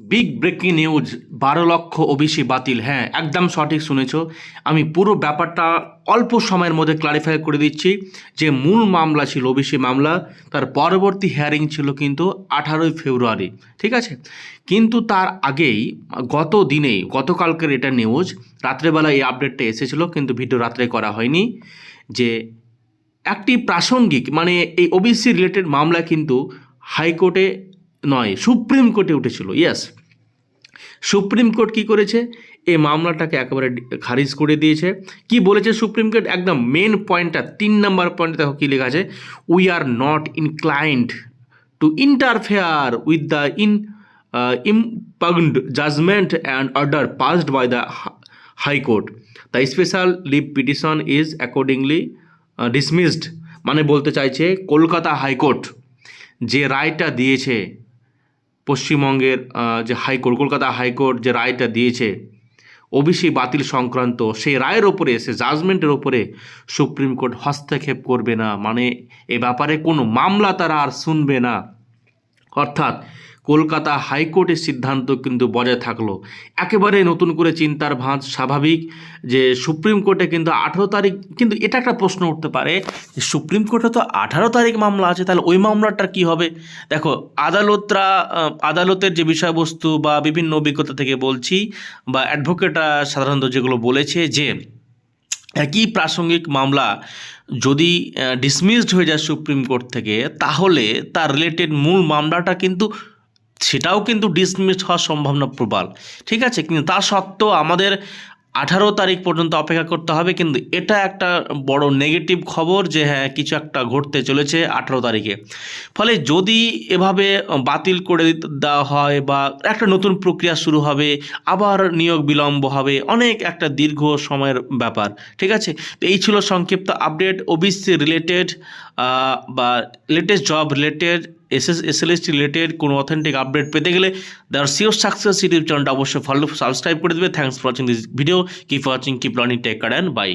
Big breaking news বারো লক্ষ OBC বাতিল। হ্যাঁ একদম সঠিক শুনেছো। আমি পুরো ব্যাপারটা অল্প সময়ের মধ্যে ক্লারিফাই করে দিচ্ছি যে মূল মামলা ছিল ওবিসি মামলা, তার পরবর্তী হিয়ারিং ছিল কিন্তু আঠারোই ফেব্রুয়ারি, ঠিক আছে? কিন্তু তার আগেই, গত দিনেই, গতকালকের এটা নিউজ রাত্রেবেলা এই আপডেটটা এসেছিল, কিন্তু ভিডিও রাত্রে করা হয়নি যে একটি প্রাসঙ্গিক মানে এই ওবিসি রিলেটেড মামলা কিন্তু হাইকোর্টে নয়, সুপ্রিম কোর্টে উঠেছিল ইয়েস সুপ্রিম কোর্ট কি করেছে? এই মামলাটাকে একেবারে খারিজ করে দিয়েছে। কি বলেছে সুপ্রিম কোর্ট? একদম মেন পয়েন্টটা তিন নম্বর পয়েন্টে দেখো কী লেখা আছে we are not inclined to interfere with the in impugned judgment and order passed by the high court the special leave petition is accordingly dismissed মানে বলতে চাইছে কলকাতা হাইকোর্ট যে রায়টা দিয়েছে পশ্চিমবঙ্গের যে হাইকোর্ট কলকাতা হাইকোর্ট যে রায়টা দিয়েছে, ওবিসি বাতিল সংক্রান্ত, সেই রায়ের ওপরে, সে জাজমেন্টের ওপরে সুপ্রিম কোর্ট হস্তক্ষেপ করবে না। মানে এ ব্যাপারে কোনো মামলা তারা আর শুনবে না। অর্থাৎ কলকাতা হাইকোর্টের সিদ্ধান্ত কিন্তু বজায় থাকল। একেবারে নতুন করে চিন্তার ভাঁজ স্বাভাবিক যে সুপ্রিম কোর্টে কিন্তু আঠেরো তারিখ, কিন্তু এটা একটা প্রশ্ন উঠতে পারে যে সুপ্রিম কোর্টে তো আঠারো তারিখ মামলা আছে, তাহলে ওই মামলাটার কি হবে? দেখো, আদালতরা আদালতের যে বিষয়বস্তু বা বিভিন্ন অভিজ্ঞতা থেকে বলছি, বা অ্যাডভোকেটরা সাধারণত যেগুলো বলেছে যে, একই প্রাসঙ্গিক মামলা যদি ডিসমিসড হয়ে যায় সুপ্রিম কোর্ট থেকে, তাহলে তার রিলেটেড মূল মামলাটা কিন্তু সেটাও কিন্তু ডিসমিস হওয়ার সম্ভাবনা প্রবল। ঠিক আছে? কিন্তু তা সত্ত্বেও আমাদের আঠারো তারিখ পর্যন্ত অপেক্ষা করতে হবে। কিন্তু এটা একটা বড় নেগেটিভ খবর যে হ্যাঁ কিছু একটা ঘটতে চলেছে আঠারো তারিখে। ফলে যদি এভাবে বাতিল করে দেওয়া হয় বা একটা নতুন প্রক্রিয়া শুরু হবে, আবার নিয়োগ বিলম্ব হবে, অনেক একটা দীর্ঘ সময়ের ব্যাপার। ঠিক আছে? তো এই ছিল সংক্ষিপ্ত আপডেট ওবিসি রিলেটেড বা latest job related S S S L S related কোনো অথেন্টিক আপডেট পেতে গেলে দ্য সিওর সাকসেস ইউটিউব চ্যানেলটা অবশ্যই ফলো সাবস্ক্রাইব করে দেবে। Thanks for watching this video keep watching keep learning take care and bye